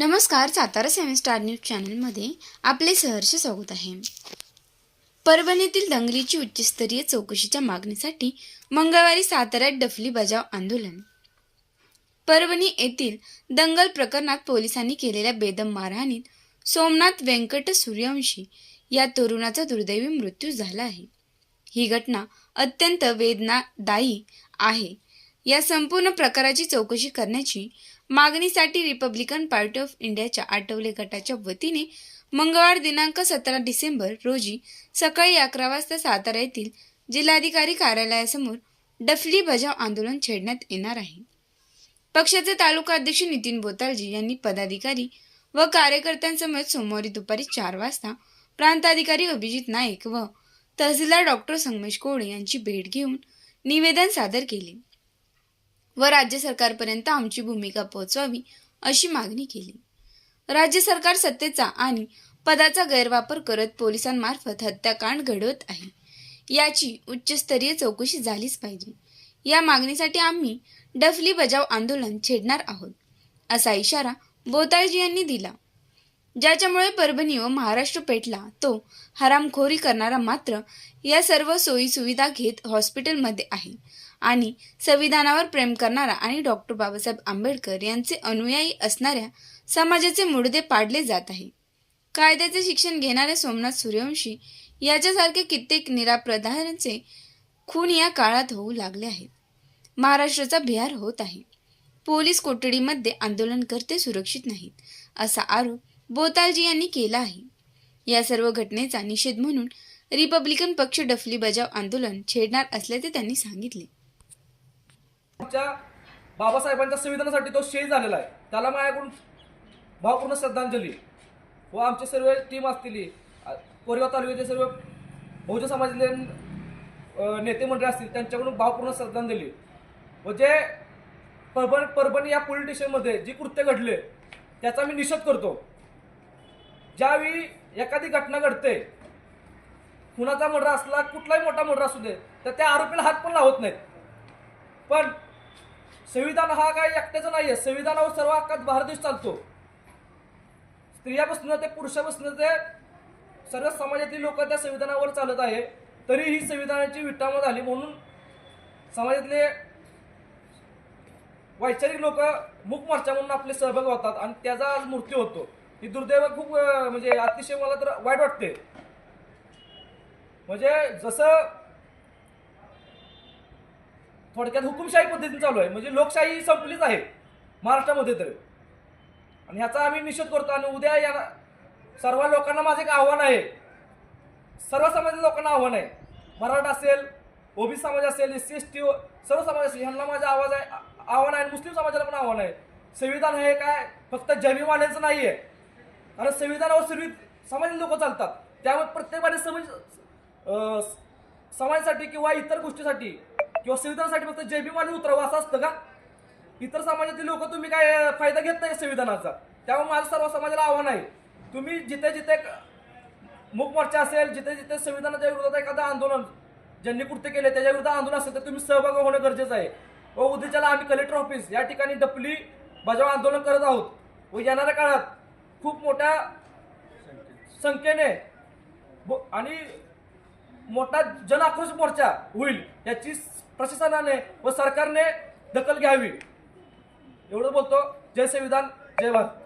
नमस्कार सातारा सेवन star news चॅनलमध्ये आपले सहर्ष स्वागत आहे. परभणीतील दंगलीची उच्चस्तरीय चौकशीच्या मागणीसाठी मंगळवारी साताऱ्यात डफली बजाव आंदोलन. परभणी येथील दंगल प्रकरणात पोलिसांनी केलेल्या बेदम मारहाणीत सोमनाथ व्यंकट सूर्यवंशी या तरुणाचा दुर्दैवी मृत्यू झाला आहे. ही घटना अत्यंत वेदनादायी आहे. या संपूर्ण प्रकाराची चौकशी करण्याची मागणीसाठी रिपब्लिकन पार्टी ऑफ इंडियाच्या आठवले गटाच्या वतीने मंगळवार दिनांक सतरा डिसेंबर रोजी सकाळी अकरा वाजता सातारा येथील जिल्हाधिकारी कार्यालयासमोर डफली बजाव आंदोलन छेडण्यात येणार आहे. पक्षाचे तालुका अध्यक्ष नितीन बोतालजी यांनी पदाधिकारी व कार्यकर्त्यांसमवेत सोमवारी दुपारी चार वाजता प्रांताधिकारी अभिजित नाईक व तहसीलदार डॉक्टर संगमेश कोळे यांची भेट घेऊन निवेदन सादर केले. व राज्य सरकारपर्यंत आमची भूमिका पोहोचवावी अशी मागणी केली. राज्य सरकार सत्तेचा आणि पदाचा गैरवापर करत पोलिसांमार्फत हत्याकांड घडवत आहे. याची उच्चस्तरीय चौकशी झालीच पाहिजे. या मागणीसाठी आम्ही डफली बजाव आंदोलन छेडणार आहोत असा इशारा बोताळजी यांनी दिला. ज्याच्यामुळे परभणी व महाराष्ट्र पेटला तो हरामखोरी करणारा मात्र या सर्व सोयी सुविधा घेत हॉस्पिटलमध्ये आहे. आणि संविधानावर प्रेम करणारा आणि डॉक्टर बाबासाहेब आंबेडकर यांचे अनुयायी असणाऱ्या समाजाचे मुडदे पाडले जात आहे. कायद्याचे शिक्षण घेणाऱ्या सोमनाथ सूर्यवंशी याच्यासारखे कित्येक निराप्रधानांचे खून या काळात होऊ लागले आहेत. महाराष्ट्राचा बिहार होत आहे. पोलीस कोठडीमध्ये आंदोलनकर्ते सुरक्षित नाहीत असा आरोप बोतालजी यांनी केला आहे. या सर्व घटनेचा निषेध म्हणून रिपब्लिकन पक्ष डफली बजाव आंदोलन छेडणार असल्याचे त्यांनी सांगितले. आमच्या बाबासाहेबांच्या संविधानासाठी तो शहीद झालेला आहे. त्याला माझ्याकडून भावपूर्ण श्रद्धांजली. हो, व आमचे सर्व टीम असतील. कोरेगाव तालुक्याचे सर्व बहुजन समाजातले नेते मंडळी असतील त्यांच्याकडून भावपूर्ण श्रद्धांजली. व जे परभणी परभणी या पोलीस स्टेशनमध्ये जी कृत्य घडले त्याचा मी निषेध करतो. ज्यावेळी एखादी घटना घडते कुणाचा मर्डर असला कुठलाही मोठा मर्डर असू दे तर त्या आरोपीला हात पण लावत नाहीत. पण संविधान हा काही एकट्याचा नाही आहे संविधानावर सर्व हक्कात भारत देश चालतो. स्त्रियापासून ते पुरुषापासून ते सर्व समाजातील लोक त्या संविधानावर चालत आहे. तरी ही संविधानाची विटाम झाली म्हणून समाजातले वैचारिक लोक मुख मोर्चा म्हणून आपले सहभाग होतात आणि त्याचा आज मृत्यू होतो. ही दुर्दैव खूप म्हणजे अतिशय मला तर वाईट वाटते. म्हणजे जसं थोडक्यात हुकुमशाही पद्धतीने चालू आहे. म्हणजे लोकशाही संपलीच आहे. महाराष्ट्रामध्ये तर. आणि ह्याचा आम्ही निषेध करतो आणि उद्या या सर्व लोकांना माझं एक आव्हान आहे. सर्व समाजातील लोकांना आव्हान आहे. मराठा असेल ओबीसी समाज असेल एस सी एस टी सर्व समाज असेल ह्यांना माझं आवाज आहे आव्हान आहे आणि मुस्लिम समाजाला पण आव्हान आहे. संविधान हे काय? फक्त जमीवाल्यांचं नाही आहे. कारण संविधानावर सर्व समाजातील लोक चालतात. त्यामुळे प्रत्येकाने समज समाजासाठी किंवा इतर गोष्टीसाठी किंवा संविधानासाठी फक्त जयभीमाने उतरावं असं असतं का? इतर समाजातील लोक तुम्ही काय फायदा घेत नाही संविधानाचा. त्यामुळे माझं सर्व समाजाला आव्हान आहे. तुम्ही जिथे जिथे मूक मोर्चा असेल जिथे जिथे संविधानाच्या विरोधात एखादं आंदोलन ज्यांनी कृत्य केले त्याच्या विरुद्ध आंदोलन असेल तर तुम्ही सहभागी होणं गरजेचं आहे. व उद्याच्याला आम्ही कलेक्टर ऑफिस या ठिकाणी डपली बजाव आंदोलन करत आहोत. व येणाऱ्या काळात खूप मोठ्या संख्येने ब- आणि मोठा जन आक्रोश मोर्चा होईल याची प्रशासनाने व सरकारने दखल घ्यावी. एवढं बोलतो. जय संविधान जय भारत.